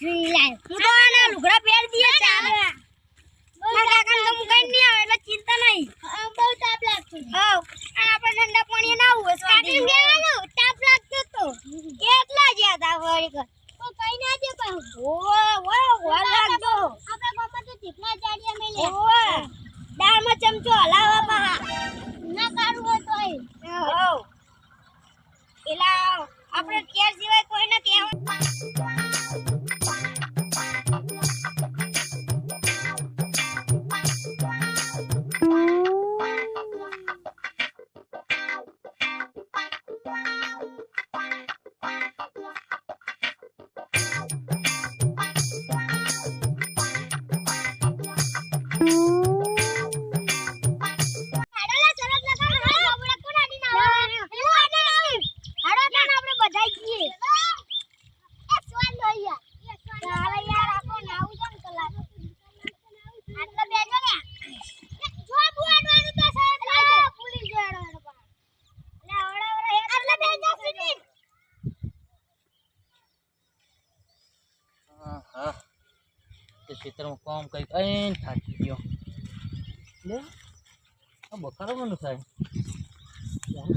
હું તો આના લુગડા પહેર દીએ ચાલે મારા કાકાને તો મુકાઈ નહીં આવે એટલે ચિંતા નહીં. બહુ તાપ લાગતો હા અને આપણે ઠંડા પાણી ના હોય કાઢી લેવાનું તાપ લાગતો તો. કેટલા જ્યાં તા વળી કઈ ના જે પાછું ઓ ઓ ઓ લાગતો ખેતરમાં કામ કરી કઈ થાકી ગયો. લે, આ બકારો મને થાય.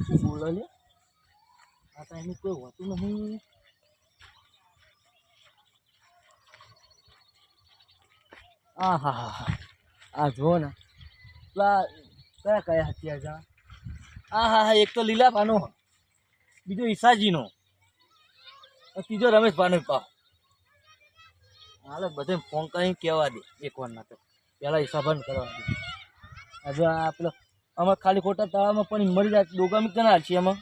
શું બોલો લે. આ ટાઈમે કોઈ હોતું નહીં. આ હા હા હા આ જુઓ ને. પેલા, કયા કયા હત્યા જા આ હા હા એક તો લીલા પાનો બીજો ઈસાજીનો ત્રીજો રમેશ ભાનો પા હાલે બધે ફોન કરીને કહેવા દે એક વાર ના તો. પહેલાં હિસાબન કરવા દે. આજે આ પેલો અમે ખાલી ખોટા તળાવમાં પણ મરી જાય દોગામી કેના છીએ અમે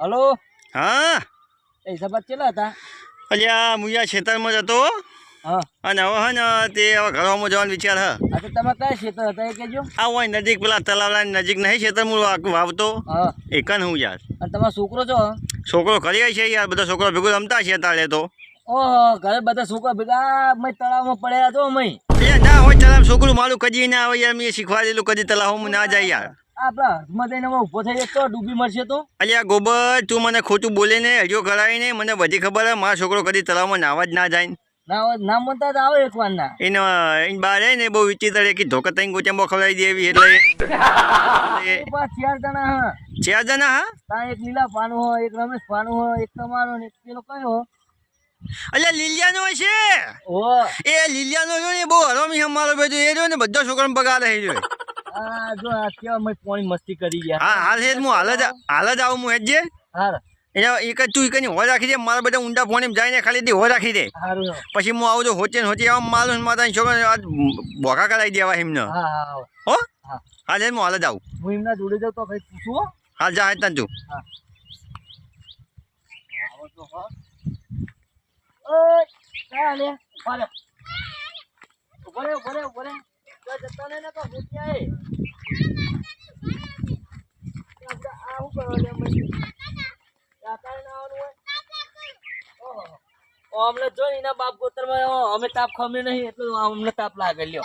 હલો? હા? એ હિસાબાત કેટલા હતા? અલ્યા મુયા ખેતરમાં જતો હા. અને હવે હે ને તે હવે ઘરમાં જવાનો વિચાર હ. તો તમે કયા ક્ષેત્ર હતા એ કહેજો. આ હોય નજીક પેલા તલાવલાની નજીક નહીં ખેતર હું વાવતો. એકન હું યાર. અને તમારો છોકરો છો? છોકરો કરી છે યાર બધા છોકરો ભેગું રમતા છે તાળે તો. ઓહો ઘરે બધા છોકરા ભેગા મેં તળાવમાં પડ્યા તો મય ના હોય તળાવ છોકરું મારું કદી ના આવે યાર મેં શીખવાડેલું કદી તલાવમાં ના જાય યાર. આપણા હાથમાં થઈને ઊભો થઈ જતો ડૂબી મરશે તો. અલ્યા ગોબર તું મને ખોટું બોલીને હજુ કરાવીને મને બધી ખબર મારો છોકરો કદી તળાવમાં નાવા જ ના જાય ના મનતા તો આવે એક વાર ના એને એને બહાર હે ને બહુ વિચિત્ર કે ધોકા તઈ ગોચંબો ખવડાવી દે એવી એટલે. ચાર જણા હા. ચાર જણા હા? ત્યાં એક લીલા પાનું હોય એક રમેશ પાનું હોય એક તમારો ને એક પેલો કયો? અલ્યા લીલિયાનો છે. એ લીલિયાનો જો ને બહુ હરામી અમારો બધો એ જો ને બધા છોકરાને પગાર હે જો આ જો આ કેવા મસ્તી કરી ગયા. હા હાલ હે હું હાલ જ હાલ જ આવું હું હેજે જે એટલે એક જ તું એક હો રાખી દે મારા બધા ઊંડા ફોન જાય ને ખાલી દી હો રાખી દે પછી હું આવું તો હોચે હોચે આમ મારું માતા છોકરા આજ ભોગા કરાવી દેવા એમને હા હા હા હો હાલ જ આવું હું એમના જોડે જાઉં તો કઈ પૂછું હા જા હેતા તું હા આવો તો હો. ઓય, ક્યાં લે? ઊભા રે. ઊભો રે, ઊભો રે, ઊભો રે. તો જતો નહીં ને તો ભૂતિયા એ. આપણે કરવા લે મય? રાતાએ ના આવવાનું હોય? ઓહો. ઓ, અમને જો એના બાપ ગોતરમાં અમે તાપ ખમી નહીં એટલે અમને તાપ લાગે લ્યો.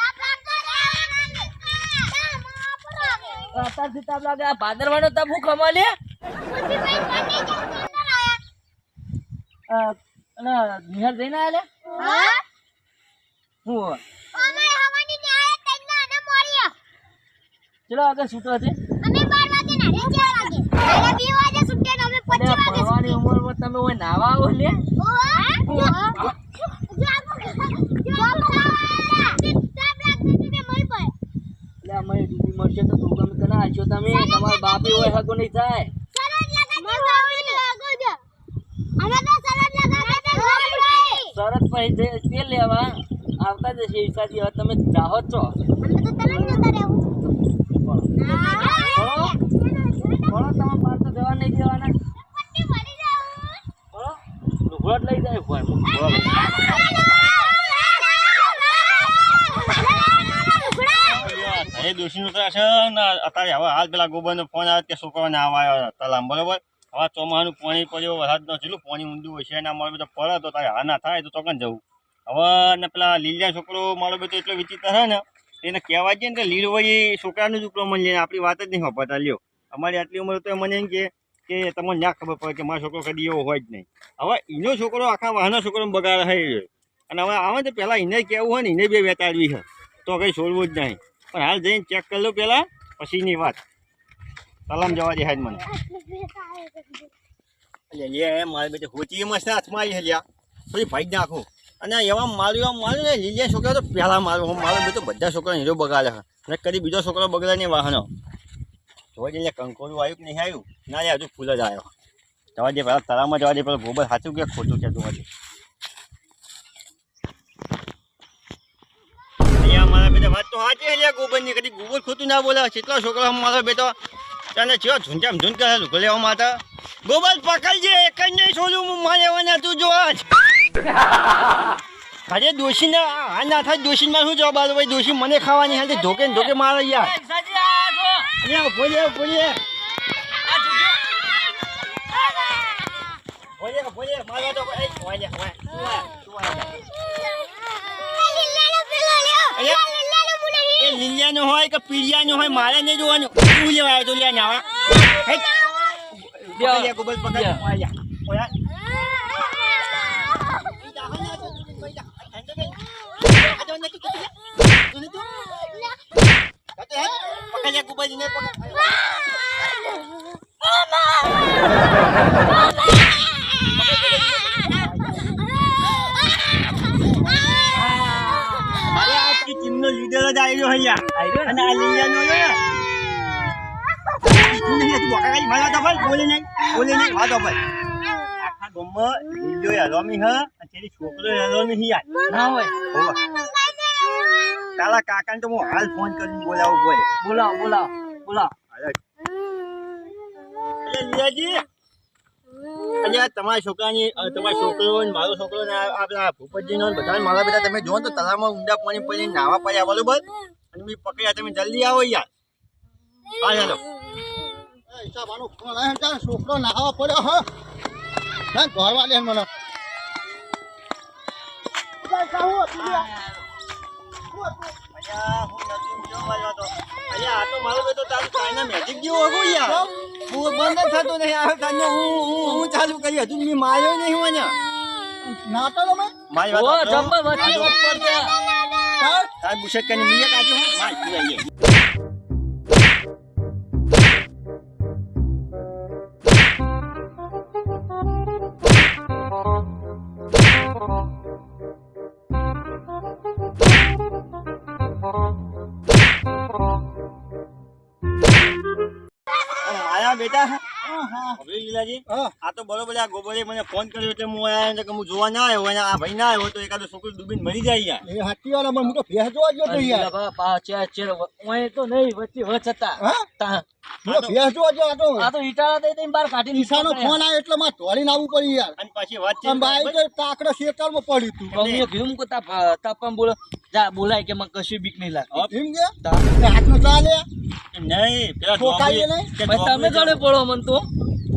અત્યારથી તાપ લાગે આ ભાદરવાનો તાપ હું ખમા લે અને નિહાર જઈને આયા હું? ચલો આગળ છૂટો હતી અને આ ભણવાની ઉંમરમાં તમે હોય નાવા આવો લે. અમે તમે તમારા બાપી હોય હગો નહીં થાય શરત પછી તે- લેવા આવતા જશે ઈશાજી હવે તમે જાહો છો ભણો ભણો તમે બહાર તો જવા નહીં ભણો જ લઈ જાય ભાઈ. એ દોષીનું તો છે ને અત્યારે હવે હાલ પેલા ગોબરનો ફોન આવે કે છોકરાને આવવા આવ્યો તલામ, બરોબર? હવે ચોમાનું પાણી પડ્યો વરસાદનો જેટલું પાણી ઊંડું હોય છે ના મારો બધો પડે તો તારે હા ના થાય તો ચોકન જવું? હવે ને પેલા લીલિયા છોકરો મારો બધો એટલો વિચિત્ર છે ને, એને કહેવાય છે ને કે લીલભાઈ છોકરાનું જ ઉપરો મને આપણી વાત જ નહીં હોપતા, લ્યો. અમારી આટલી ઉંમર તો મને એમ કે કે તમને ના ખબર પડે કે મારો છોકરો કદી એવો હોય જ નહીં. હવે એનો છોકરો આખા વાહનો છોકરો બગાડ થઈ અને હવે આવે તો પહેલાં એને કહેવું હોય ને એને બે વેતાડવી છે. તો કંઈ છોડવું જ નહીં. પણ હાલ જઈને ચેક કરી લો પહેલાં પછીની વાત. સલામ જવા દે હાજ મને. લે મારે બેટે હોતી મસ્ત હાથમાં આવી હલ્યા થોડી ભાઈ નાખું. અને એવા માર્યું એવા માર્યું ને લીલિયા છોકરા તો પહેલાં મારું. હું મારો બેટો બધા છોકરા હીરો બગાડે છે. અને કદી બીજો છોકરો બગડે નહીં વાહનો. જોવા જઈએ, કંકોરું આવ્યું કે નહીં આવ્યું? ના રે હજુ ફૂલ જ આવ્યો. જવા દે, પેલા તળાવમાં જવા દે, પેલા ગોબર સાચું કે ખોટું છે જોવા દે. મારા બેટા, વાત તો સાચી લ્યા ગોબરની કદી ગોબર ખોટું ના બોલે કેટલા છોકરા મારો બેટો? તને ચેવા ઝુંઝામ ઝુંઝ કરે લુકો લેવા માટે? ગોબર પકડજે, એક જ નહીં છોડું મારે વાના તું જો અરે દોશી આ ના થાય દોશી શું જવાબ આલો ભાઈ, દોશી મને ખાવાની હાથે ધોકે ધોકે મારે યાર. લીલિયાનો હોય કે પીળિયાનો હોય, મારે નહીં જોવાનું. તું લેવા આવ્યો તો નાવા. લે. પકડ. અરે આ તી ટીમનો લીડર જ આવ્યો હૈયા આવ્યો અને આ લીલિયાનો લે તું નહીં તું બકા કઈ મારા તો ભાઈ બોલે નહીં બોલે નહીં વાત તો ભાઈ આખા ગામમાં લીલો હલોમી હ અને તેરી છોકરો હલોમી હી યાર ના હોય હોવે. તારા કાકાને તો હું હાલ ફોન કરીને બોલાવું બોલ બોલાવો બોલાવો બોલાવો. અરે લીલાજી અલ્યા તમારા છોકરાની તમારા છોકરો ને મારો છોકરો ને આ આ પેલા ભૂપતજીનો ને બધા મારા બેટા તમે જો તો તળાવમાં ઊંડા પાણી પડીને નાવા પડ્યા બરોબર? અને મેં પકડ્યા તમે જલ્દી આવો યાર. હા ચાલો છોકરો નાહવા પડ્યો હ. ના ઘરવા લે મને અલ્યા હું નથી જો મળ્યો તો અલ્યા આ તો મારો બેટો તારું ચાઇના મેજિક જેવો હતો યાર. હું બંધ થતો નહીં. આ તને હું હું હું ચાલુ કરી હજુ મેં માર્યો નહીં હું અહીંયા. નાતો તમે. મારી વાત જબ્બર વચ્ચે વચ્ચે. તાર બુશેટ કરીને મીએ કાઢ્યો માર તું બેટા? લીલાજી હા. આ તો બરોબર આ ગોબરે મને ફોન કર્યો એટલે હું આયા એટલે કે હું જોવા ના આવ્યો અને આ ભાઈ ના આવ્યો તો એકાદો છોકરો ડૂબીને મરી જાય યાર એ હાથી વાળા મને હું તો ભેંસ જોવા ગયો તો યાર. પાછે ચેર ઓય તો નહીં વચ્ચે વચ બોલાય કે કશું બીક નહીં લાગે તમે ગળે પડો મન તો.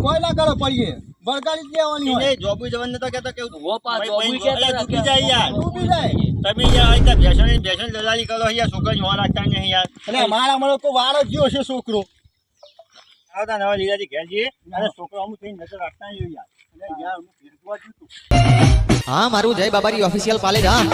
કોઈ ના કરો પડીએ? બળગાડી જ હોય. જોબુ જવાનું નતો કહેતો કે વો જોબુ કે અલ્યા, જાય યાર. ડૂબી જાય. તમે યાર આ રીતે ભેંસોની ભેંસોની દલાલી કરો યાર છોકરા જોવા રાખતા નહીં યાર. અને મારા મળો તો વાળો ગયો છે છોકરો. આવતા નવા લીલાજી ઘેર જઈએ અને છોકરો અમુક થઈને નજર રાખતા યાર. એટલે હા, મારું જય બાબારી ઓફિશિયલ પાલેજ, હા.